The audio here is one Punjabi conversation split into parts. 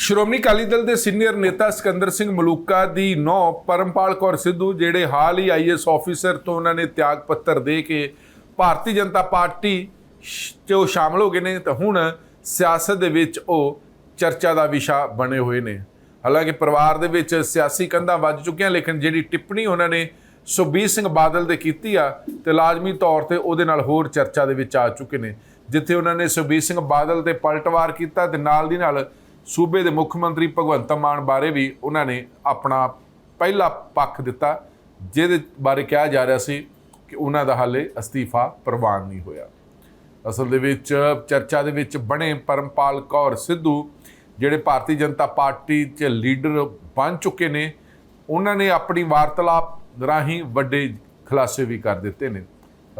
ਸ਼੍ਰੋਮਣੀ ਅਕਾਲੀ ਦਲ ਦੇ ਸੀਨੀਅਰ ਨੇਤਾ ਸਿਕੰਦਰ ਸਿੰਘ ਮਲੂਕਾ ਦੀ ਨੌ ਪਰਮਪਾਲ ਕੌਰ ਸਿੱਧੂ, ਜਿਹੜੇ ਹਾਲ ਹੀ ਆਈਐਸ ਆਫੀਸਰ ਤੋਂ ਉਹਨਾਂ ਨੇ ਤਿਆਗ ਪੱਤਰ ਦੇ ਕੇ ਭਾਰਤੀ ਜਨਤਾ ਪਾਰਟੀ ਸ਼- 'ਚ ਉਹ ਸ਼ਾਮਲ ਹੋ ਗਏ ਨੇ, ਤਾਂ ਹੁਣ ਸਿਆਸਤ ਦੇ ਵਿੱਚ ਉਹ ਚਰਚਾ ਦਾ ਵਿਸ਼ਾ ਬਣੇ ਹੋਏ ਨੇ। ਹਾਲਾਂਕਿ ਪਰਿਵਾਰ ਦੇ ਵਿੱਚ ਸਿਆਸੀ ਕੰਧਾਂ ਵੱਜ ਚੁੱਕੀਆਂ, ਲੇਕਿਨ ਜਿਹੜੀ ਟਿੱਪਣੀ ਉਹਨਾਂ ਨੇ ਸੁਖਬੀਰ ਸਿੰਘ ਬਾਦਲ ਦੇ ਕੀਤੀ ਆ, ਤੇ ਲਾਜ਼ਮੀ ਤੌਰ ਤੇ ਉਹਦੇ ਨਾਲ ਹੋਰ ਚਰਚਾ ਦੇ ਵਿੱਚ ਆ ਚੁੱਕੇ ਨੇ। ਜਿੱਥੇ ਉਹਨਾਂ ਨੇ ਸੁਖਬੀਰ ਸਿੰਘ ਬਾਦਲ ਤੇ ਪਲਟਵਾਰ ਕੀਤਾ ਤੇ ਨਾਲ ਦੀ ਨਾਲ ਸੂਬੇ ਦੇ ਮੁੱਖ ਮੰਤਰੀ ਭਗਵੰਤ ਮਾਨ ਬਾਰੇ ਵੀ ਉਹਨਾਂ ਨੇ ਆਪਣਾ ਪਹਿਲਾ ਪੱਖ ਦਿੱਤਾ, ਜਿਹਦੇ ਬਾਰੇ ਕਿਹਾ ਜਾ ਰਿਹਾ ਸੀ ਕਿ ਉਹਨਾਂ ਦਾ ਹਾਲੇ ਅਸਤੀਫਾ ਪ੍ਰਵਾਨ ਨਹੀਂ ਹੋਇਆ। ਅਸਲ ਦੇ ਵਿੱਚ ਚਰਚਾ ਦੇ ਵਿੱਚ ਬਣੇ ਪਰਮਪਾਲ ਕੌਰ ਸਿੱਧੂ, ਜਿਹੜੇ ਭਾਰਤੀ ਜਨਤਾ ਪਾਰਟੀ 'ਚ ਲੀਡਰ ਬਣ ਚੁੱਕੇ ਨੇ, ਉਹਨਾਂ ਨੇ ਆਪਣੀ ਵਾਰਤਾਲਾਪ ਰਾਹੀਂ ਵੱਡੇ ਖੁਲਾਸੇ ਵੀ ਕਰ ਦਿੱਤੇ ਨੇ।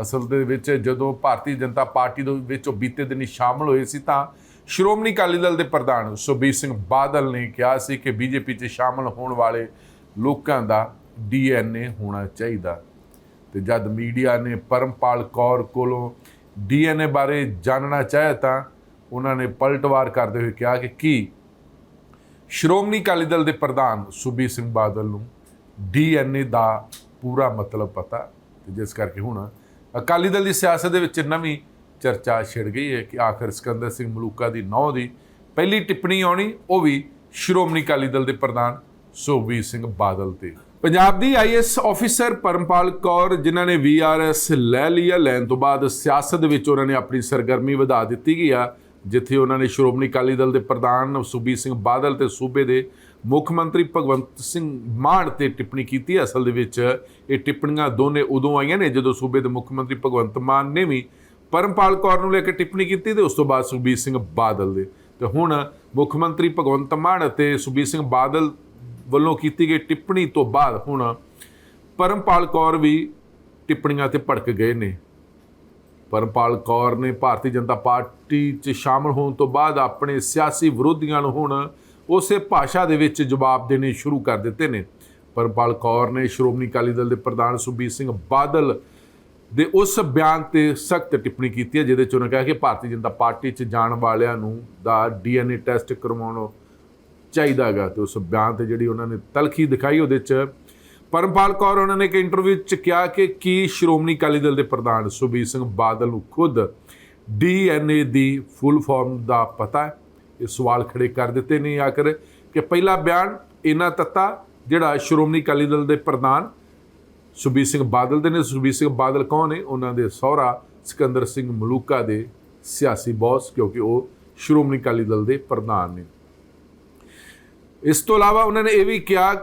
ਅਸਲ ਦੇ ਵਿੱਚ ਜਦੋਂ ਭਾਰਤੀ ਜਨਤਾ ਪਾਰਟੀ ਦੇ ਵਿੱਚ ਉਹ ਬੀਤੇ ਦਿਨੀ ਸ਼ਾਮਲ ਹੋਏ ਸੀ ਤਾਂ ਸ਼੍ਰੋਮਣੀ ਅਕਾਲੀ ਦਲ ਦੇ ਪ੍ਰਧਾਨ ਸੁਖਬੀਰ ਸਿੰਘ ਬਾਦਲ ਨੇ ਕਿਹਾ ਸੀ ਕਿ ਬੀਜੇਪੀ 'ਚ ਸ਼ਾਮਲ ਹੋਣ ਵਾਲੇ ਲੋਕਾਂ ਦਾ ਡੀਐਨਏ ਹੋਣਾ ਚਾਹੀਦਾ। ਤੇ ਜਦ ਮੀਡੀਆ ਨੇ ਪਰਮਪਾਲ ਕੌਰ ਕੋਲੋਂ ਡੀਐਨਏ ਬਾਰੇ ਜਾਣਨਾ ਚਾਹਿਆ ਤਾਂ ਉਹਨਾਂ ਨੇ ਪਲਟਵਾਰ ਕਰਦੇ ਹੋਏ ਕਿਹਾ ਕਿ ਕੀ ਸ਼੍ਰੋਮਣੀ ਅਕਾਲੀ ਦਲ ਦੇ ਪ੍ਰਧਾਨ ਸੁਬੀਰ ਸਿੰਘ ਬਾਦਲ ਨੂੰ ਡੀਐਨਏ ਦਾ ਪੂਰਾ ਮਤਲਬ ਪਤਾ। ਤੇ ਜਿਸ ਕਰਕੇ ਹੁਣ ਅਕਾਲੀ ਦਲ ਦੀ ਸਿਆਸਤ ਦੇ ਵਿੱਚ ਨਵੀਂ ਚਰਚਾ ਛਿੜ ਗਈ ਹੈ ਕਿ ਆਖਰ ਸਿਕੰਦਰ ਸਿੰਘ ਮਲੂਕਾ ਦੀ ਨੌ ਦੀ ਪਹਿਲੀ ਟਿੱਪਣੀ ਆਉਣੀ, ਉਹ ਵੀ ਸ਼੍ਰੋਮਣੀ ਅਕਾਲੀ ਦਲ ਦੇ ਪ੍ਰਧਾਨ ਸੁਖਬੀਰ ਸਿੰਘ ਬਾਦਲ ਤੇ। ਪੰਜਾਬ ਦੀ ਆਈਐਸ ਆਫੀਸਰ ਪਰਮਪਾਲ ਕੌਰ, ਜਿਨ੍ਹਾਂ ਨੇ ਵੀਆਰਐਸ ਲੈ ਲਿਆ, ਲੈਣ ਤੋਂ ਬਾਅਦ ਸਿਆਸਤ ਵਿੱਚ ਉਹਨਾਂ ਨੇ ਆਪਣੀ ਸਰਗਰਮੀ ਵਧਾ ਦਿੱਤੀ ਗਈ ਆ, ਜਿੱਥੇ ਉਹਨਾਂ ਨੇ ਸ਼੍ਰੋਮਣੀ ਅਕਾਲੀ ਦਲ ਦੇ ਪ੍ਰਧਾਨ ਸੁਖਬੀਰ ਸਿੰਘ ਬਾਦਲ ਤੇ ਸੂਬੇ ਦੇ ਮੁੱਖ ਮੰਤਰੀ ਭਗਵੰਤ ਸਿੰਘ ਮਾਨ ਤੇ ਟਿੱਪਣੀ ਕੀਤੀ। ਅਸਲ ਦੇ ਵਿੱਚ ਇਹ ਟਿੱਪਣੀਆਂ ਦੋਨੇ ਉਦੋਂ ਆਈਆਂ ਨੇ ਜਦੋਂ ਸੂਬੇ ਦੇ ਮੁੱਖ ਮੰਤਰੀ ਭਗਵੰਤ ਮਾਨ ਨੇ ਵੀ ਪਰਮਪਾਲ ਕੌਰ ਨੂੰ ਲੈ ਕੇ ਟਿੱਪਣੀ ਕੀਤੀ ਤੇ ਉਸ ਤੋਂ ਬਾਅਦ ਸੁਖਬੀਰ ਸਿੰਘ ਬਾਦਲ ਦੇ। ਤੇ ਹੁਣ ਮੁੱਖ ਮੰਤਰੀ ਭਗਵੰਤ ਮਾਨ ਅਤੇ ਸੁਖਬੀਰ ਸਿੰਘ ਬਾਦਲ ਵੱਲੋਂ ਕੀਤੀ ਗਈ ਟਿੱਪਣੀ ਤੋਂ ਬਾਅਦ ਹੁਣ ਪਰਮਪਾਲ ਕੌਰ ਵੀ ਟਿੱਪਣੀਆਂ ਤੇ ਭੜਕ ਗਏ ਨੇ। ਪਰਮਪਾਲ ਕੌਰ ਨੇ ਭਾਰਤੀ ਜਨਤਾ ਪਾਰਟੀ 'ਚ ਸ਼ਾਮਲ ਹੋਣ ਤੋਂ ਬਾਅਦ ਆਪਣੇ ਸਿਆਸੀ ਵਿਰੋਧੀਆਂ ਨੂੰ ਹੁਣ ਉਸੇ ਭਾਸ਼ਾ ਦੇ ਵਿੱਚ ਜਵਾਬ ਦੇਣੇ ਸ਼ੁਰੂ ਕਰ ਦਿੱਤੇ ਨੇ। ਪਰਮਪਾਲ ਕੌਰ ਨੇ ਸ਼੍ਰੋਮਣੀ ਅਕਾਲੀ ਦਲ ਦੇ ਪ੍ਰਧਾਨ ਸੁਖਬੀਰ ਸਿੰਘ ਬਾਦਲ ਦੇ ਉਸ ਬਿਆਨ ਤੇ ਸਖਤ ਟਿੱਪਣੀ ਕੀਤੀ ਹੈ, ਜਿਹਦੇ ਚ ਉਹਨਾਂ ਕਿਹਾ ਕਿ ਭਾਰਤੀ ਜਨਤਾ ਪਾਰਟੀ 'ਚ ਜਾਣ ਵਾਲਿਆਂ ਨੂੰ ਦਾ ਡੀਐਨਏ ਟੈਸਟ ਕਰਵਾਉਣਾ ਚਾਹੀਦਾ ਹੈਗਾ ਤੇ ਉਸ ਬਿਆਨ ਤੇ ਜਿਹੜੀ ਉਹਨਾਂ ਨੇ ਤਲਖੀ ਦਿਖਾਈ ਉਹਦੇ ਚ ਪਰਮਪਾਲ ਕੌਰ ਉਹਨਾਂ ਨੇ ਇੱਕ ਇੰਟਰਵਿਊ ਚ ਕਿਹਾ ਕਿ ਕੀ ਸ਼੍ਰੋਮਣੀ ਅਕਾਲੀ ਦਲ ਦੇ ਪ੍ਰਧਾਨ ਸੁਖਬੀਰ ਸਿੰਘ ਬਾਦਲ ਨੂੰ ਖੁਦ ਡੀਐਨਏ ਦੀ ਫੁੱਲ ਫਾਰਮ ਦਾ ਪਤਾ ਹੈ। ਇਹ ਸਵਾਲ ਖੜੇ ਕਰ ਦਿੱਤੇ ਨੇ ਆਖਰ ਕਿ ਪਹਿਲਾ ਬਿਆਨ ਇਹਨਾਂ ਤੱਤਾ ਜਿਹੜਾ ਸ਼੍ਰੋਮਣੀ ਅਕਾਲੀ ਦਲ ਦੇ ਪ੍ਰਧਾਨ ਸੁਖਬੀਰ ਸਿੰਘ ਬਾਦਲ ਦੇ ਨੇ। ਸੁਖਬੀਰ ਸਿੰਘ ਬਾਦਲ ਕੌਣ ਨੇ? ਉਹਨਾਂ ਦੇ ਸਹੁਰਾ ਸਿਕੰਦਰ ਸਿੰਘ ਮਲੂਕਾ ਦੇ ਸਿਆਸੀ ਬੌਸ, ਕਿਉਂਕਿ ਉਹ ਸ਼੍ਰੋਮਣੀ ਅਕਾਲੀ ਦਲ ਦੇ ਪ੍ਰਧਾਨ ਨੇ। ਇਸ ਤੋਂ ਇਲਾਵਾ ਉਹਨਾਂ ਨੇ ਇਹ ਵੀ ਕਿਹਾ,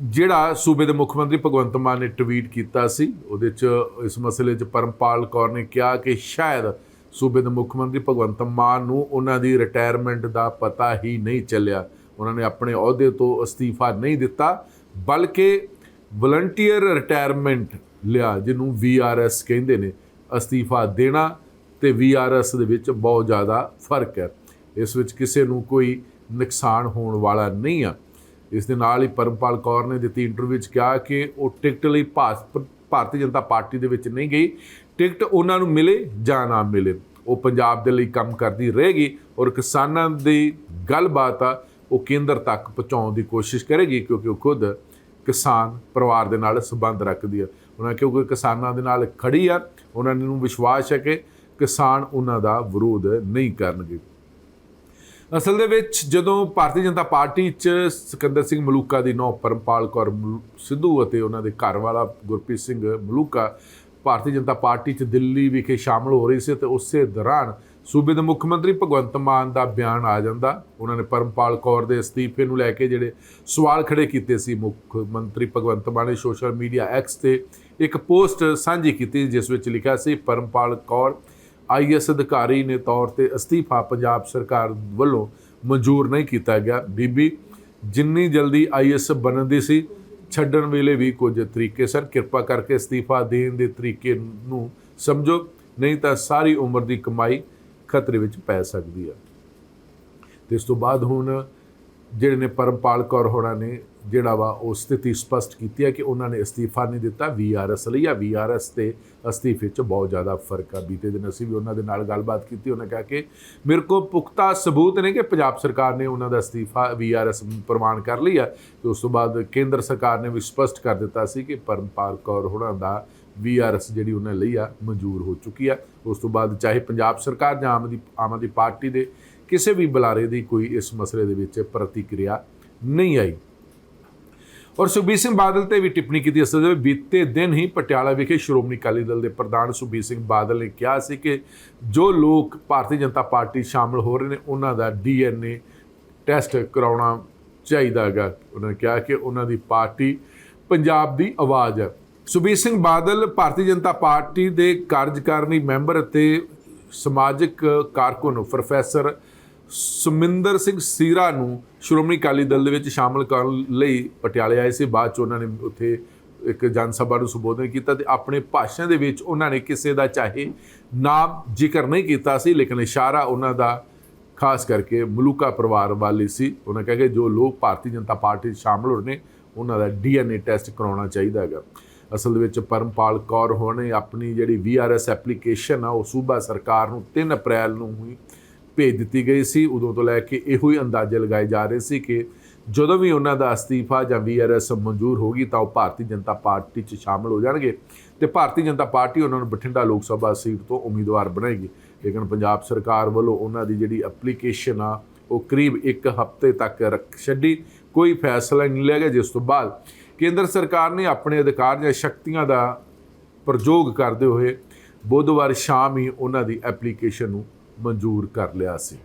ਜਿਹੜਾ ਸੂਬੇ ਦੇ ਮੁੱਖ ਮੰਤਰੀ ਭਗਵੰਤ ਮਾਨ ਨੇ ਟਵੀਟ ਕੀਤਾ ਸੀ, ਉਹਦੇ 'ਚ ਇਸ ਮਸਲੇ 'ਚ ਪਰਮਪਾਲ ਕੌਰ ਨੇ ਕਿਹਾ ਕਿ ਸ਼ਾਇਦ ਸੂਬੇ ਦੇ ਮੁੱਖ ਮੰਤਰੀ ਭਗਵੰਤ ਮਾਨ ਨੂੰ ਉਹਨਾਂ ਦੀ ਰਿਟਾਇਰਮੈਂਟ ਦਾ ਪਤਾ ਹੀ ਨਹੀਂ ਚੱਲਿਆ। ਉਹਨਾਂ ਨੇ ਆਪਣੇ ਅਹੁਦੇ ਤੋਂ ਅਸਤੀਫਾ ਨਹੀਂ ਦਿੱਤਾ, ਬਲਕਿ ਵਲੰਟੀਅਰ ਰਿਟਾਇਰਮੈਂਟ ਲਿਆ, ਜਿਹਨੂੰ ਵੀਆਰਐਸ ਕਹਿੰਦੇ ਨੇ, ਅਸਤੀਫਾ ਦੇਣਾ ਤੇ ਵੀਆਰਐਸ ਦੇ ਵਿੱਚ ਬਹੁਤ ਜ਼ਿਆਦਾ ਫ਼ਰਕ ਹੈ। ਇਸ ਵਿੱਚ ਕਿਸੇ ਨੂੰ ਕੋਈ ਨੁਕਸਾਨ ਹੋਣ ਵਾਲਾ ਨਹੀਂ ਆ। ਇਸ ਦੇ ਨਾਲ ਹੀ ਪਰਮਪਾਲ ਕੌਰ ਨੇ ਦਿੱਤੀ ਇੰਟਰਵਿਊ ਵਿੱਚ ਕਿਹਾ ਕਿ ਉਹ ਟਿਕਟ ਲਈ ਭਾਸ- ਭਾਰਤੀ ਜਨਤਾ ਪਾਰਟੀ ਦੇ ਵਿੱਚ ਨਹੀਂ ਗਈ। ਟਿਕਟ ਉਹਨਾਂ ਨੂੰ ਮਿਲੇ ਜਾਂ ਨਾ ਮਿਲੇ। ਉਹ ਪੰਜਾਬ ਦੇ ਲਈ ਕੰਮ ਕਰਦੀ ਰਹੇਗੀ ਔਰ ਕਿਸਾਨਾਂ ਦੀ ਗੱਲਬਾਤ ਆ, ਉਹ ਕੇਂਦਰ ਤੱਕ ਪਹੁੰਚਾਉਣ ਦੀ ਕੋਸ਼ਿਸ਼ ਕਰੇਗੀ ਕਿਉਂਕਿ ਉਹ ਖੁਦ ਕਿਸਾਨ ਪਰਿਵਾਰ ਦੇ ਨਾਲ ਸੰਬੰਧ ਰੱਖਦੀ ਹੈ ਉਹਨਾਂ ਕਿਉਂਕਿ ਕਿਸਾਨਾਂ ਦੇ ਨਾਲ ਖੜੀ ਆ, ਉਹਨਾਂ ਨੂੰ ਵਿਸ਼ਵਾਸ ਹੈ ਕਿ ਕਿਸਾਨ ਉਹਨਾਂ ਦਾ ਵਿਰੋਧ ਨਹੀਂ ਕਰਨਗੇ। ਅਸਲ ਦੇ ਵਿੱਚ ਜਦੋਂ ਭਾਰਤੀ ਜਨਤਾ ਪਾਰਟੀ 'ਚ ਸਿਕੰਦਰ ਸਿੰਘ ਮਲੂਕਾ ਦੀ ਨੌ ਪਰਮਪਾਲ ਕੌਰ ਮਲੂ- ਸਿੱਧੂ ਅਤੇ ਉਹਨਾਂ ਦੇ ਘਰ ਵਾਲਾ ਗੁਰਪ੍ਰੀਤ ਸਿੰਘ ਮਲੂਕਾ ਭਾਰਤੀ ਜਨਤਾ ਪਾਰਟੀ 'ਚ ਦਿੱਲੀ ਵਿਖੇ ਸ਼ਾਮਲ ਹੋ ਰਹੀ ਸੀ ਤੇ ਉਸੇ ਦੌਰਾਨ ਸੂਬੇ ਦੇ ਮੁੱਖ ਮੰਤਰੀ ਭਗਵੰਤ ਮਾਨ ਦਾ ਬਿਆਨ ਆ ਜਾਂਦਾ। ਉਹਨਾਂ ਨੇ ਪਰਮਪਾਲ ਕੌਰ ਦੇ ਅਸਤੀਫੇ ਨੂੰ ਲੈ ਕੇ ਜਿਹੜੇ ਸਵਾਲ ਖੜੇ ਕੀਤੇ ਸੀ, ਮੁੱਖ ਮੰਤਰੀ ਭਗਵੰਤ ਮਾਨ ਨੇ ਸੋਸ਼ਲ ਮੀਡੀਆ ਐਕਸ ਤੇ ਇੱਕ ਪੋਸਟ ਸਾਂਝੀ ਕੀਤੀ, ਜਿਸ ਵਿੱਚ ਲਿਖਿਆ ਸੀ, ਪਰਮਪਾਲ ਕੌਰ ਆਈਐਸ ਅਧਿਕਾਰੀ ਨੇ ਤੌਰ ਤੇ ਅਸਤੀਫਾ ਪੰਜਾਬ ਸਰਕਾਰ ਵੱਲੋਂ ਮਨਜ਼ੂਰ ਨਹੀਂ ਕੀਤਾ ਗਿਆ। ਬੀਬੀ, ਜਿੰਨੀ ਜਲਦੀ ਆਈਐਸ ਬਣਨ ਦੀ ਸੀ, ਛੱਡਣ ਵੇਲੇ ਵੀ ਕੁਝ ਤਰੀਕੇ ਸਰ ਕਿਰਪਾ ਕਰਕੇ ਅਸਤੀਫਾ ਦੇਣ ਦੇ ਤਰੀਕੇ ਨੂੰ ਸਮਝੋ, ਨਹੀਂ ਤਾਂ ਸਾਰੀ ਉਮਰ ਦੀ ਕਮਾਈ ਖਤਰੇ ਵਿੱਚ ਪੈ ਸਕਦੀ ਆ। ਤੇ ਇਸ ਤੋਂ ਬਾਅਦ ਹੁਣ ਜਿਹੜੇ ਨੇ ਪਰਮਪਾਲ ਕੌਰ ਹੋਣਾ ਨੇ ਜਿਹੜਾ ਵਾ ਉਹ ਸਥਿਤੀ ਸਪਸ਼ਟ ਕੀਤੀ ਹੈ ਕਿ ਉਹਨਾਂ ਨੇ ਅਸਤੀਫਾ ਨਹੀਂ ਦਿੱਤਾ ਵੀਆਰਐਸ ਲਈ ਆ ਵੀਆਰਐਸ ਤੇ ਅਸਤੀਫੇ 'ਚ ਬਹੁਤ ਜ਼ਿਆਦਾ ਫ਼ਰਕ ਆ। ਬੀਤੇ ਦਿਨ ਅਸੀਂ ਵੀ ਉਹਨਾਂ ਦੇ ਨਾਲ ਗੱਲਬਾਤ ਕੀਤੀ, ਉਹਨਾਂ ਕਿਹਾ ਕਿ ਮੇਰੇ ਕੋਲ ਪੁਖਤਾ ਸਬੂਤ ਨੇ ਕਿ ਪੰਜਾਬ ਸਰਕਾਰ ਨੇ ਉਹਨਾਂ ਦਾ ਅਸਤੀਫਾ ਵੀਆਰਐਸ ਪ੍ਰਮਾਣ ਕਰ ਲਈ ਆ। ਤੇ ਉਸ ਤੋਂ ਬਾਅਦ ਕੇਂਦਰ ਸਰਕਾਰ ਨੇ ਵੀ ਸਪਸ਼ਟ ਕਰ ਦਿੱਤਾ ਸੀ ਕਿ ਪਰਮਪਾਲ ਕੌਰ ਹੋਣਾ ਦਾ ਵੀਆਰਐਸ ਜਿਹੜੀ ਉਹਨਾਂ ਲਈ ਆ ਮਨਜ਼ੂਰ ਹੋ ਚੁੱਕੀ ਆ। ਉਸ ਤੋਂ ਬਾਅਦ ਚਾਹੇ ਪੰਜਾਬ ਸਰਕਾਰ ਜਾਂ ਆਮ ਦੀ, ਆਮ ਆਦਮੀ ਪਾਰਟੀ ਦੇ ਕਿਸੇ ਵੀ ਬੁਲਾਰੇ ਦੀ ਕੋਈ ਇਸ ਮਸਲੇ ਦੇ ਵਿੱਚ ਪ੍ਰਤੀਕਿਰਿਆ ਨਹੀਂ ਆਈ। ਔਰ ਸੁਖਬੀਰ ਸਿੰਘ ਬਾਦਲ ਤੇ ਵੀ ਟਿੱਪਣੀ ਕੀਤੀ ਅਸਲ ਦੇ ਬੀਤੇ ਦਿਨ ਹੀ ਪਟਿਆਲਾ ਵਿਖੇ ਸ਼੍ਰੋਮਣੀ ਅਕਾਲੀ ਦਲ ਦੇ ਪ੍ਰਧਾਨ ਸੁਖਬੀਰ ਸਿੰਘ ਬਾਦਲ ਨੇ ਕਿਹਾ ਸੀ ਕਿ ਜੋ ਲੋਕ ਭਾਰਤੀ ਜਨਤਾ ਪਾਰਟੀ ਸ਼ਾਮਲ ਹੋ ਰਹੇ ਨੇ, ਉਹਨਾਂ ਦਾ ਡੀਐਨਏ ਟੈਸਟ ਕਰਾਉਣਾ ਚਾਹੀਦਾ ਹੈਗਾ। ਉਹਨਾਂ ਨੇ ਕਿਹਾ ਕਿ ਉਹਨਾਂ ਦੀ ਪਾਰਟੀ ਪੰਜਾਬ ਦੀ ਆਵਾਜ਼ ਹੈ। ਸੁਖਬੀਰ ਸਿੰਘ ਬਾਦਲ ਭਾਰਤੀ ਜਨਤਾ ਪਾਰਟੀ ਦੇ ਕਾਰਜਕਾਰਨੀ ਮੈਂਬਰ ਅਤੇ ਸਮਾਜਿਕ ਕਾਰਕੁਨ ਪ੍ਰੋਫੈਸਰ ਸੁਮਿੰਦਰ ਸਿੰਘ ਸੀਰਾ ਨੂੰ ਸ਼੍ਰੋਮਣੀ ਅਕਾਲੀ ਦਲ ਦੇ ਵਿੱਚ ਸ਼ਾਮਲ ਕਰਨ ਲਈ ਪਟਿਆਲੇ ਆਏ ਸੀ। ਬਾਅਦ ਚ ਉਹਨਾਂ ਨੇ ਉੱਥੇ ਇੱਕ ਜਨ ਸਭਾ ਨੂੰ ਸੰਬੋਧਨ ਕੀਤਾ ਤੇ ਆਪਣੇ ਭਾਸ਼ਣ ਦੇ ਵਿੱਚ ਉਹਨਾਂ ਨੇ ਕਿਸੇ ਦਾ ਚਾਹੇ ਨਾਮ ਜ਼ਿਕਰ ਨਹੀਂ ਕੀਤਾ ਸੀ, ਲੇਕਿਨ ਇਸ਼ਾਰਾ ਉਹਨਾਂ ਦਾ ਖਾਸ ਕਰਕੇ ਮਲੂਕਾ ਪਰਿਵਾਰ ਵਾਲੀ ਸੀ। ਉਹਨਾਂ ਕਹੇ ਕਿ ਜੋ ਲੋਕ ਭਾਰਤੀ ਜਨਤਾ ਪਾਰਟੀ 'ਚ ਸ਼ਾਮਲ ਹੋ ਨੇ, ਉਹਨਾਂ ਦਾ ਡੀਐਨਏ ਟੈਸਟ ਕਰਾਉਣਾ ਚਾਹੀਦਾ ਹੈਗਾ। ਅਸਲ ਵਿੱਚ ਪਰਮਪਾਲ ਕੌਰ ਹੋਣੇ ਆਪਣੀ ਜਿਹੜੀ ਵੀਆਰਐਸ ਐਪਲੀਕੇਸ਼ਨ ਆ, ਉਹ ਸੂਬਾ ਸਰਕਾਰ ਨੂੰ 3 ਅਪ੍ਰੈਲ ਨੂੰ ਹੀ ਭੇਜ ਦਿੱਤੀ ਗਈ ਸੀ। ਉਦੋਂ ਤੋਂ ਲੈ ਕੇ ਇਹੋ ਹੀ ਅੰਦਾਜ਼ੇ ਲਗਾਏ ਜਾ ਰਹੇ ਸੀ ਕਿ ਜਦੋਂ ਵੀ ਉਹਨਾਂ ਦਾ ਅਸਤੀਫਾ ਜਾਂ ਵੀਆਰਐਸ ਮਨਜ਼ੂਰ ਹੋਗੀ ਤਾਂ ਉਹ ਭਾਰਤੀ ਜਨਤਾ ਪਾਰਟੀ 'ਚ ਸ਼ਾਮਲ ਹੋ ਜਾਣਗੇ ਤੇ ਭਾਰਤੀ ਜਨਤਾ ਪਾਰਟੀ ਉਹਨਾਂ ਨੂੰ ਬਠਿੰਡਾ ਲੋਕ ਸਭਾ ਸੀਟ ਤੋਂ ਉਮੀਦਵਾਰ ਬਣਾਏਗੀ ਲੇਕਿਨ ਪੰਜਾਬ ਸਰਕਾਰ ਵੱਲੋਂ ਉਹਨਾਂ ਦੀ ਜਿਹੜੀ ਐਪਲੀਕੇਸ਼ਨ ਆ, ਉਹ ਕਰੀਬ ਇੱਕ ਹਫ਼ਤੇ ਤੱਕ ਰੱਖ ਛੱਡੀ। ਕੋਈ ਫੈਸਲਾ ਨਹੀਂ ਲਿਆ ਗਿਆ, ਜਿਸ ਤੋਂ ਬਾਅਦ ਕੇਂਦਰ ਸਰਕਾਰ ਨੇ ਆਪਣੇ ਅਧਿਕਾਰ ਜਾਂ ਸ਼ਕਤੀਆਂ ਦਾ ਪ੍ਰਯੋਗ ਕਰਦੇ ਹੋਏ ਬੁੱਧਵਾਰ ਸ਼ਾਮ ਹੀ ਉਹਨਾਂ ਦੀ ਐਪਲੀਕੇਸ਼ਨ ਨੂੰ ਮਨਜ਼ੂਰ ਕਰ ਲਿਆ ਸੀ।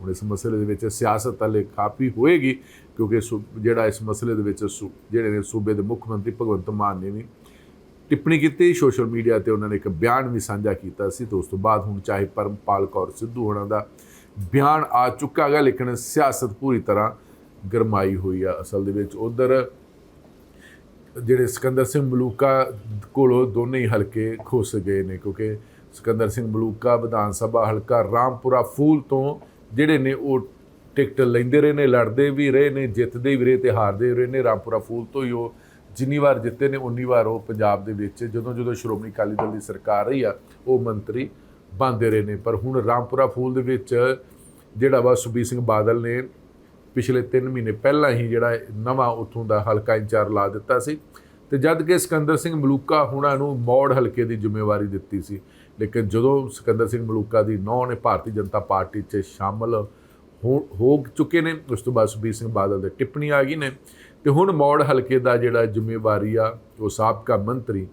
ਹੁਣ ਇਸ ਮਸਲੇ ਦੇ ਵਿੱਚ ਸਿਆਸਤ ਹਲੇ ਕਾਫੀ ਹੋਏਗੀ, ਕਿਉਂਕਿ ਸੂ- ਜਿਹੜਾ ਇਸ ਮਸਲੇ ਦੇ ਵਿੱਚ ਸੂ- ਜਿਹੜੇ ਨੇ ਸੂਬੇ ਦੇ ਮੁੱਖ ਮੰਤਰੀ ਭਗਵੰਤ ਮਾਨ ਨੇ ਵੀ ਟਿੱਪਣੀ ਕੀਤੀ, ਸੋਸ਼ਲ ਮੀਡੀਆ ਤੇ ਉਹਨਾਂ ਨੇ ਇੱਕ ਬਿਆਨ ਵੀ ਸਾਂਝਾ ਕੀਤਾ ਸੀ ਤੇ ਉਸ ਤੋਂ ਬਾਅਦ ਹੁਣ ਚਾਹੇ ਪਰਮਪਾਲ ਕੌਰ ਸਿੱਧੂ ਹੋਣਾ ਦਾ ਬਿਆਨ ਆ ਚੁੱਕਾ ਹੈਗਾ, ਲੇਕਿਨ ਸਿਆਸਤ ਪੂਰੀ ਤਰ੍ਹਾਂ ਗਰਮਾਈ ਹੋਈ ਆ ਅਸਲ ਦੇ ਵਿੱਚ। ਉਧਰ ਜਿਹੜੇ ਸਿਕੰਦਰ ਸਿੰਘ ਮਲੂਕਾ ਕੋਲੋਂ ਦੋਨੇ ਹੀ ਹਲਕੇ ਖੁੱਸ ਗਏ ਨੇ, ਕਿਉਂਕਿ ਸਿਕੰਦਰ ਸਿੰਘ ਮਲੂਕਾ ਵਿਧਾਨ ਸਭਾ ਹਲਕਾ ਰਾਮਪੁਰਾ ਫੂਲ ਤੋਂ ਜਿਹੜੇ ਨੇ ਉਹ ਟਿਕਟ ਲੈਂਦੇ ਰਹੇ ਨੇ, ਲੜਦੇ ਵੀ ਰਹੇ ਨੇ, ਜਿੱਤਦੇ ਵੀ ਰਹੇ ਤੇ ਹਾਰਦੇ ਵੀ ਰਹੇ ਨੇ। ਰਾਮਪੁਰਾ ਫੂਲ ਤੋਂ ਹੀ ਉਹ ਜਿੰਨੀ ਵਾਰ ਜਿੱਤੇ ਨੇ ਉਨੀ ਵਾਰ ਉਹ ਪੰਜਾਬ ਦੇ ਵਿੱਚ ਜਦੋਂ ਜਦੋਂ ਸ਼੍ਰੋਮਣੀ ਅਕਾਲੀ ਦਲ ਦੀ ਸਰਕਾਰ ਰਹੀ ਆ, ਉਹ ਮੰਤਰੀ ਬਣਦੇ ਰਹੇ ਨੇ। ਪਰ ਹੁਣ ਰਾਮਪੁਰਾ ਫੂਲ ਦੇ ਵਿੱਚ ਜਿਹੜਾ ਵਾ ਸੁਖਬੀਰ ਸਿੰਘ ਬਾਦਲ ਨੇ ਪਿਛਲੇ 3 ਮਹੀਨੇ ਪਹਿਲਾਂ ਹੀ ਜਿਹੜਾ ਨਵਾਂ ਉਥੋਂ ਦਾ ਹਲਕਾ ਇੰਚਾਰਜ ਲਾ ਦਿੱਤਾ ਸੀ ਤੇ ਜਦ ਕਿ ਸਿਕੰਦਰ ਸਿੰਘ ਮਲੂਕਾ ਹੁਣਾਂ ਨੂੰ ਮੌੜ ਹਲਕੇ ਦੀ ਜ਼ਿੰਮੇਵਾਰੀ ਦਿੱਤੀ ਸੀ। ਲੇਕਿਨ ਜਦੋਂ ਸਿਕੰਦਰ ਸਿੰਘ ਮਲੂਕਾ ਦੀ ਨੌ ਨੇ ਭਾਰਤੀ ਜਨਤਾ ਪਾਰਟੀ 'ਚ ਸ਼ਾਮਲ ਹੋ ਹੋ ਚੁੱਕੇ ਨੇ, ਉਸ ਤੋਂ ਬਾਅਦ ਸੁਖਬੀਰ ਸਿੰਘ ਬਾਦਲ ਦੇ ਟਿੱਪਣੀ ਆ ਗਈ ਨੇ ਤੇ ਹੁਣ ਮੌੜ ਹਲਕੇ ਦਾ ਜਿਹੜਾ ਜ਼ਿੰਮੇਵਾਰੀ ਆ, ਉਹ ਸਾਬਕਾ ਮੰਤਰੀ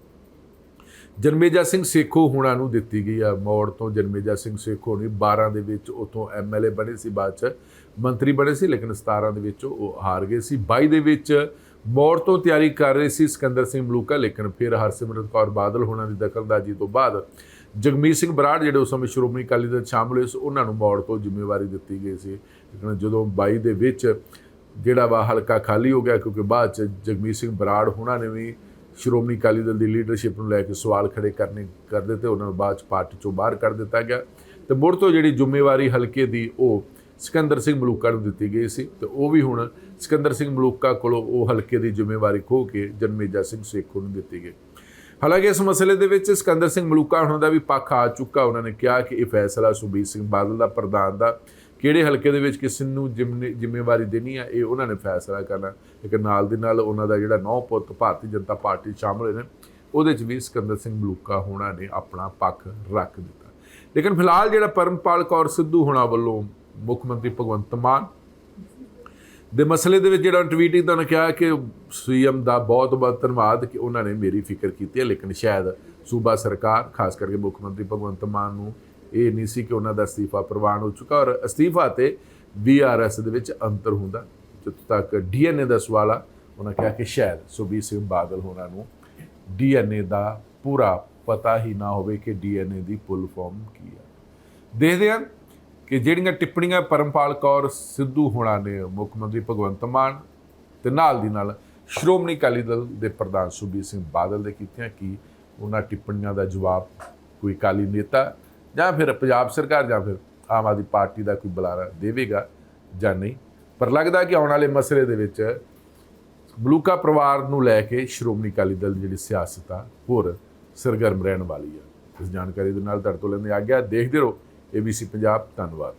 ਜਨਮੇਜਾ ਸਿੰਘ ਸੇਖੋ ਹੁਣਾਂ ਨੂੰ ਦਿੱਤੀ ਗਈ ਆ ਮੌੜ ਤੋਂ ਜਨਮੇਜਾ ਸਿੰਘ ਸੇਖੋ ਨੇ 12 ਦੇ ਵਿੱਚ ਉਥੋਂ ਐਮਐਲਏ ਬਣੇ ਸੀ, ਬਾਅਦ ਚ ਮੰਤਰੀ ਬਣੇ ਸੀ, ਲੇਕਿਨ 17 ਦੇ ਵਿੱਚ ਉਹ ਹਾਰ ਗਏ ਸੀ। 22 ਦੇ ਵਿੱਚ ਮੌੜ ਤੋਂ ਤਿਆਰੀ ਕਰ ਰਹੇ ਸੀ ਸਿਕੰਦਰ ਸਿੰਘ ਮਲੂਕਾ, ਲੇਕਿਨ ਫਿਰ ਹਰਸਿਮਰਤ ਕੌਰ ਬਾਦਲ ਹੁਣਾਂ ਦੀ ਦਖਲਅੰਦਾਜ਼ੀ ਤੋਂ ਬਾਅਦ ਜਗਮੀਤ ਸਿੰਘ ਬਰਾੜ ਜਿਹੜੇ ਉਸ ਸਮੇਂ ਸ਼੍ਰੋਮਣੀ ਅਕਾਲੀ ਦਲ 'ਚ ਸ਼ਾਮਲ ਹੋਏ ਸੀ, ਉਹਨਾਂ ਨੂੰ ਮੌੜ ਤੋਂ ਜ਼ਿੰਮੇਵਾਰੀ ਦਿੱਤੀ ਗਈ ਸੀ। ਲੇਕਿਨ ਜਦੋਂ 22 ਦੇ ਵਿੱਚ ਜਿਹੜਾ ਵਾ ਹਲਕਾ ਖਾਲੀ ਹੋ ਗਿਆ, ਕਿਉਂਕਿ ਬਾਅਦ ਚ ਜਗਮੀਤ ਸਿੰਘ ਬਰਾੜ ਹੁਣਾਂ ਨੇ ਵੀ ਸ਼੍ਰੋਮਣੀ ਅਕਾਲੀ ਦਲ ਦੀ ਲੀਡਰਸ਼ਿਪ ਨੂੰ ਲੈ ਕੇ ਸਵਾਲ ਖੜੇ ਕਰਨੇ ਕਰ ਦਿੱਤੇ ਉਹਨਾਂ ਨੂੰ ਬਾਅਦ ਚ ਪਾਰਟੀ ਚੋਂ ਬਾਹਰ ਕਰ ਦਿੱਤਾ ਗਿਆ। ਤੇ ਮੁੜ ਤੋਂ ਜਿਹੜੀ ਜ਼ਿੰਮੇਵਾਰੀ ਹਲਕੇ ਦੀ ਉਹ ਸਿਕੰਦਰ ਸਿੰਘ ਮਲੂਕਾ ਨੂੰ ਦਿੱਤੀ ਗਈ ਸੀ ਤੇ ਉਹ ਵੀ ਹੁਣ ਸਿਕੰਦਰ ਸਿੰਘ ਮਲੂਕਾ ਕੋਲੋਂ ਉਹ ਹਲਕੇ ਦੀ ਜ਼ਿੰਮੇਵਾਰੀ ਖੋਹ ਕੇ ਜਨਮੇਜਾ ਸਿੰਘ ਸੇਖੋ ਨੂੰ ਦਿੱਤੀ ਗਈ। ਹਾਲਾਂਕਿ ਇਸ ਮਸਲੇ ਦੇ ਵਿੱਚ ਸਿਕੰਦਰ ਸਿੰਘ ਮਲੂਕਾ ਉਹਨਾਂ ਦਾ ਵੀ ਪੱਖ ਆ ਚੁੱਕਾ। ਉਹਨਾਂ ਨੇ ਕਿਹਾ ਕਿ ਇਹ ਫੈਸਲਾ ਸੁਬੀਰ ਸਿੰਘ ਬਾਦਲ ਦਾ, ਪ੍ਰਧਾਨ ਦਾ ਕਿਹੜੇ ਹਲਕੇ ਦੇ ਵਿੱਚ ਕਿਸ ਨੂੰ ਜ਼ਿੰਮੇ- ਜ਼ਿੰਮੇਵਾਰੀ ਦੇਣੀ ਆ, ਇਹ ਉਹਨਾਂ ਨੇ ਫੈਸਲਾ ਕਰਨਾ। ਲੇਕਿਨ ਨਾਲ ਦੀ ਨਾਲ ਉਹਨਾਂ ਦਾ ਜਿਹੜਾ ਨੌ ਪੁੱਤ ਭਾਰਤੀ ਜਨਤਾ ਪਾਰਟੀ ਸ਼ਾਮਲ ਹੋਏ ਨੇ, ਉਹਦੇ 'ਚ ਵੀ ਸਿਕੰਦਰ ਸਿੰਘ ਮਲੂਕਾ ਹੋਣਾ ਨੇ ਆਪਣਾ ਪੱਖ ਰੱਖ ਦਿੱਤਾ। ਲੇਕਿਨ ਫਿਲਹਾਲ ਜਿਹੜਾ ਪਰਮਪਾਲ ਕੌਰ ਸਿੱਧੂ ਹੋਣਾ ਵੱਲੋਂ ਮੁੱਖ ਮੰਤਰੀ ਭਗਵੰਤ ਮਾਨ ਦੇ ਮਸਲੇ ਦੇ ਵਿੱਚ ਜਿਹੜਾ ਟਵੀਟਿੰਗ ਤੁਹਾਨੂੰ ਕਿਹਾ ਕਿ ਸੀਐਮ ਦਾ ਬਹੁਤ ਬਹੁਤ ਧੰਨਵਾਦ ਕਿ ਉਹਨਾਂ ਨੇ ਮੇਰੀ ਫਿਕਰ ਕੀਤੀ ਹੈ, ਲੇਕਿਨ ਸ਼ਾਇਦ ਸੂਬਾ ਸਰਕਾਰ, ਖਾਸ ਕਰਕੇ ਮੁੱਖ ਮੰਤਰੀ ਭਗਵੰਤ ਮਾਨ ਨੂੰ ਇਹ ਨਹੀਂ ਸੀ ਕਿ ਉਹਨਾਂ ਦਾ ਅਸਤੀਫਾ ਪ੍ਰਵਾਨ ਹੋ ਚੁੱਕਾ ਔਰ ਅਸਤੀਫਾ ਤੇ ਵੀਆਰਐਸ ਦੇ ਵਿੱਚ ਅੰਤਰ ਹੁੰਦਾ। ਜਿੱਥੋਂ ਤੱਕ ਡੀਐਨਏ ਦਾ ਸਵਾਲ ਆ, ਉਹਨਾਂ ਕਿਹਾ ਕਿ ਸ਼ਾਇਦ ਸੁਬੀਰ ਸਿੰਘ ਬਾਦਲ ਹੋਣਾ ਨੂੰ ਡੀਐਨਏ ਦਾ ਪੂਰਾ ਪਤਾ ਹੀ ਨਾ ਹੋਵੇ ਕਿ ਡੀਐਨਏ ਦੀ ਫੁੱਲ ਫਾਰਮ ਕੀ ਹੈ ਦੇਖਦੇ ਹਾਂ ਕਿ ਜਿਹੜੀਆਂ ਟਿੱਪਣੀਆਂ ਪਰਮਪਾਲ ਕੌਰ ਸਿੱਧੂ ਹੋਣਾ ਨੇ, ਮੁੱਖ ਮੰਤਰੀ ਭਗਵੰਤ ਮਾਨ ਤੇ ਨਾਲ ਦੀ ਨਾਲ ਸ਼੍ਰੋਮਣੀ ਅਕਾਲੀ ਦਲ ਦੇ ਪ੍ਰਧਾਨ ਸੁਬੀਰ ਸਿੰਘ ਬਾਦਲ ਦੇ ਕੀਤੀਆਂ, ਕਿ ਉਹਨਾਂ ਟਿੱਪਣੀਆਂ ਦਾ ਜਵਾਬ ਕੋਈ ਅਕਾਲੀ ਨੇਤਾ ਜਾਂ ਫਿਰ ਪੰਜਾਬ ਸਰਕਾਰ ਜਾਂ ਫਿਰ ਆਮ ਆਦਮੀ ਪਾਰਟੀ ਦਾ ਕੋਈ ਬੁਲਾਰਾ ਦੇਵੇਗਾ ਜਾਂ ਨਹੀਂ। ਪਰ ਲੱਗਦਾ ਕਿ ਆਉਣ ਵਾਲੇ ਮਸਲੇ ਦੇ ਵਿੱਚ ਮਲੂਕਾ ਪਰਿਵਾਰ ਨੂੰ ਲੈ ਕੇ ਸ਼੍ਰੋਮਣੀ ਅਕਾਲੀ ਦਲ ਦੀ ਜਿਹੜੀ ਸਿਆਸਤ ਆ, ਹੋਰ ਸਰਗਰਮ ਰਹਿਣ ਵਾਲੀ ਆ। ਇਸ ਜਾਣਕਾਰੀ ਦੇ ਨਾਲ ਤੁਹਾਡੇ ਤੋਂ ਲੈਂਦੇ ਆ ਗਿਆ ਦੇਖਦੇ ਰਹੋ ABC ਪੰਜਾਬ। ਧੰਨਵਾਦ।